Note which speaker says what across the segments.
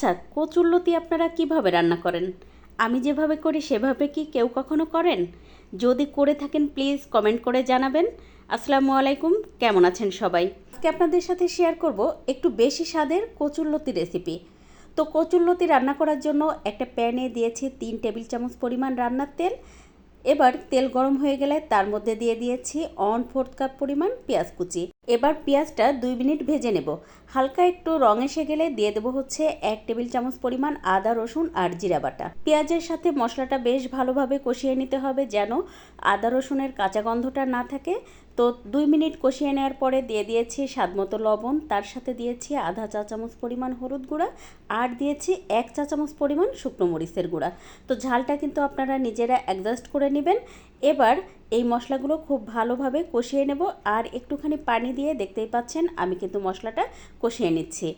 Speaker 1: আচ্ছা কচুরলতি আপনারা কীভাবে রান্না করেন? আমি যেভাবে করি, সেভাবে কি কেউ কখনো করেন? যদি করে থাকেন, প্লিজ কমেন্ট করে জানাবেন। আসসালামু আলাইকুম, কেমন আছেন সবাই? আজকে আপনাদের সাথে শেয়ার করব একটু বেশি স্বাদের কচুরলতি রেসিপি। তো কচুরলতি রান্না করার জন্য একটা প্যানে দিয়েছি তিন টেবিল চামচ পরিমাণ রান্নার তেল। এবার তেল গরম হয়ে গেলে তার মধ্যে দিয়ে দিয়েছি অন ফোর্থ কাপ পরিমাণ পেঁয়াজ কুচি। এবার পেঁয়াজটা দুই মিনিট ভেজে নেব। হালকা একটু রং এসে গেলে দিয়ে দেবো হচ্ছে এক টেবিল চামচ পরিমাণ আদা, রসুন আর জিরা বাটা। পেঁয়াজের সাথে মশলাটা বেশ ভালোভাবে কষিয়ে নিতে হবে যেন আদা, রসুনের কাঁচা গন্ধটা না থাকে। তো দুই মিনিট কষিয়ে নেওয়ার পরে দিয়ে দিয়েছি স্বাদ মতো লবণ, তার সাথে দিয়েছি আধা চা চামচ পরিমাণ হলুদ গুঁড়া আর দিয়েছি এক চা চামচ পরিমাণ শুকনো মরিচের গুঁড়া। তো ঝালটা কিন্তু আপনারা নিজেরা অ্যাডজাস্ট করে নেবেন। এবার এই মশলাগুলো খুব ভালোভাবে কষিয়ে নেব আর একটুখানি পানি দিয়ে দেখতেই পাচ্ছেন আমি কিন্তু মশলাটা কষিয়ে নিচ্ছি।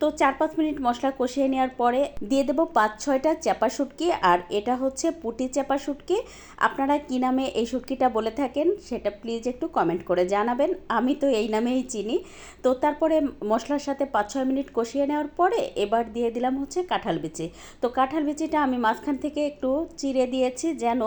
Speaker 1: তো চার পাঁচ মিনিট মশলা কষিয়ে নেওয়ার পরে দিয়ে দেবো পাঁচ ছয়টা চাপা শুটকি। আর এটা হচ্ছে পুটি চাপা শুটকি। আপনারা কী নামে এই শুটকিটা বলে থাকেন সেটা প্লিজ একটু কমেন্ট করে জানাবেন। আমি তো এই নামেই চিনি। তো তারপরে মশলার সাথে পাঁচ ছয় মিনিট কষিয়ে নেওয়ার পরে এবার দিয়ে দিলাম হচ্ছে কাঁঠাল বিচি। তো কাঁঠাল বিচিটা আমি মাঝখান থেকে একটু চিড়ে দিয়েছি যেন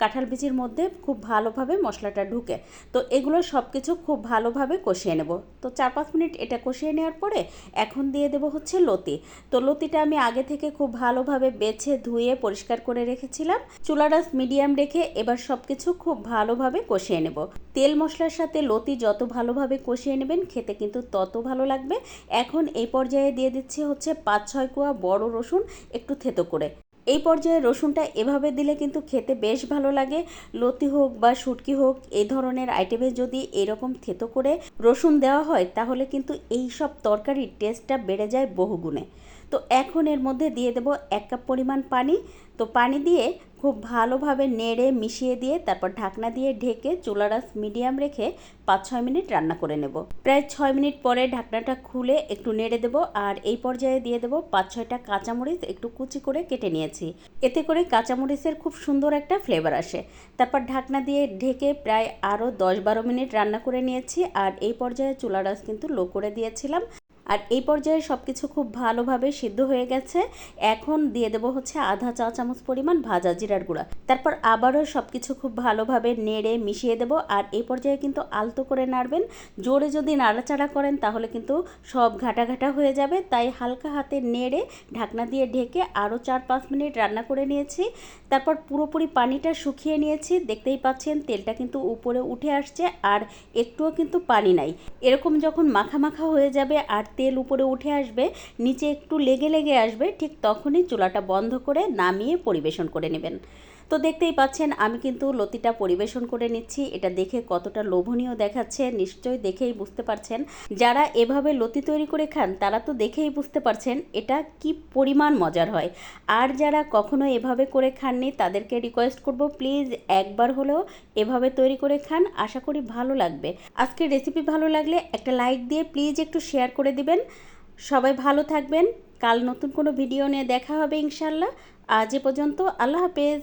Speaker 1: কাঁঠাল বিচির মধ্যে খুব ভালোভাবে মশলাটা ঢুকে। তো এগুলো সব কিছু খুব ভালোভাবে কষিয়ে নেব। তো চার পাঁচ মিনিট এটা কষিয়ে নেওয়ার পরে এখন দিয়ে দেবো হচ্ছে লতি। তো লতিটা আমি আগে থেকে খুব ভালোভাবে বেছে ধুয়ে পরিষ্কার করে রেখেছিলাম। চুলাটা মিডিয়াম রেখে এবার সব কিছু খুব ভালোভাবে কষিয়ে নেব। তেল মশলার সাথে লতি যত ভালোভাবে কষিয়ে নেবেন, খেতে কিন্তু তত ভালো লাগবে। এখন এই পর্যায়ে দিয়ে দিচ্ছে হচ্ছে পাঁচ ছয় কোয়া বড় রসুন, একটু থেতো করে। এই পর্যায়ে রসুনটা এভাবে দিলে কিন্তু খেতে বেশ ভালো লাগে। লতি হোক বা শুটকি হোক এই ধরনের আইটেমে যদি এরকম থেতো করে রসুন দেওয়া হয়, তাহলে কিন্তু এই সব তরকারির টেস্টটা বেড়ে যায় বহুগুণে। তো এখন এর মধ্যে দিয়ে দেব এক কাপ পরিমাণ পানি। তো পানি দিয়ে খুব ভালোভাবে নেড়ে মিশিয়ে দিয়ে তারপর ঢাকনা দিয়ে ঢেকে চুলারাস মিডিয়াম রেখে পাঁচ ছয় মিনিট রান্না করে নেব। প্রায় ছয় মিনিট পরে ঢাকনাটা খুলে একটু নেড়ে দেব আর এই পর্যায়ে দিয়ে দেব পাঁচ ছয়টা কাঁচামরিচ একটু কুচি করে কেটে নিয়েছি। এতে করে কাঁচামরিচের খুব সুন্দর একটা ফ্লেভার আসে। তারপর ঢাকনা দিয়ে ঢেকে প্রায় আরও দশ বারো মিনিট রান্না করে নিয়েছি আর এই পর্যায়ে চুলারাস কিন্তু লো করে দিয়েছিলাম। আর এই পর্যায়ে সব কিছু খুব ভালোভাবে সিদ্ধ হয়ে গেছে। এখন দিয়ে দেবো হচ্ছে আধা চা চামচ পরিমাণ ভাজা জিরার গুঁড়া। তারপর আবারও সব কিছু খুব ভালোভাবে নেড়ে মিশিয়ে দেবো আর এই পর্যায়ে কিন্তু আলতো করে নাড়বেন। জোরে যদি নাড়াচাড়া করেন তাহলে কিন্তু সব ঘাটা ঘাটা হয়ে যাবে। তাই হালকা হাতে নেড়ে ঢাকনা দিয়ে ঢেকে আরও চার পাঁচ মিনিট রান্না করে নিয়েছি। তারপর পুরোপুরি পানিটা শুকিয়ে নিয়েছি। দেখতেই পাচ্ছেন তেলটা কিন্তু উপরে উঠে আসছে আর একটুও কিন্তু পানি নাই। এরকম যখন মাখা মাখা হয়ে যাবে আর তেল উপরে উঠে আসবে, নিচে একটু লেগে লেগে আসবে, ঠিক তখনই চুলাটা বন্ধ করে নামিয়ে পরিবেশন করে নেবেন। তো দেখতেই পাচ্ছেন, আমি কিন্তু লতিটা পরিবেশন করে নিচ্ছি। এটা দেখে কতটা লোভনীয় দেখাচ্ছে, নিশ্চয়ই দেখেই বুঝতে পারছেন। যারা এভাবে লতি তৈরি করে খান, তারা তো দেখেই বুঝতে পারছেন এটা কি পরিমাণ মজার হয়। আর যারা কখনো এভাবে করে খাননি, তাদেরকে রিকোয়েস্ট করব প্লিজ একবার হলেও এভাবে তৈরি করে খান, আশা করি ভালো লাগবে। আজকের রেসিপি ভালো লাগলে একটা লাইক দিয়ে প্লিজ একটু শেয়ার করে দিবেন। সবাই ভালো থাকবেন, কাল নতুন কোনো ভিডিও নিয়ে দেখা হবে ইনশাল্লাহ আজ এ পর্যন্ত আল্লাহ হাফেজ।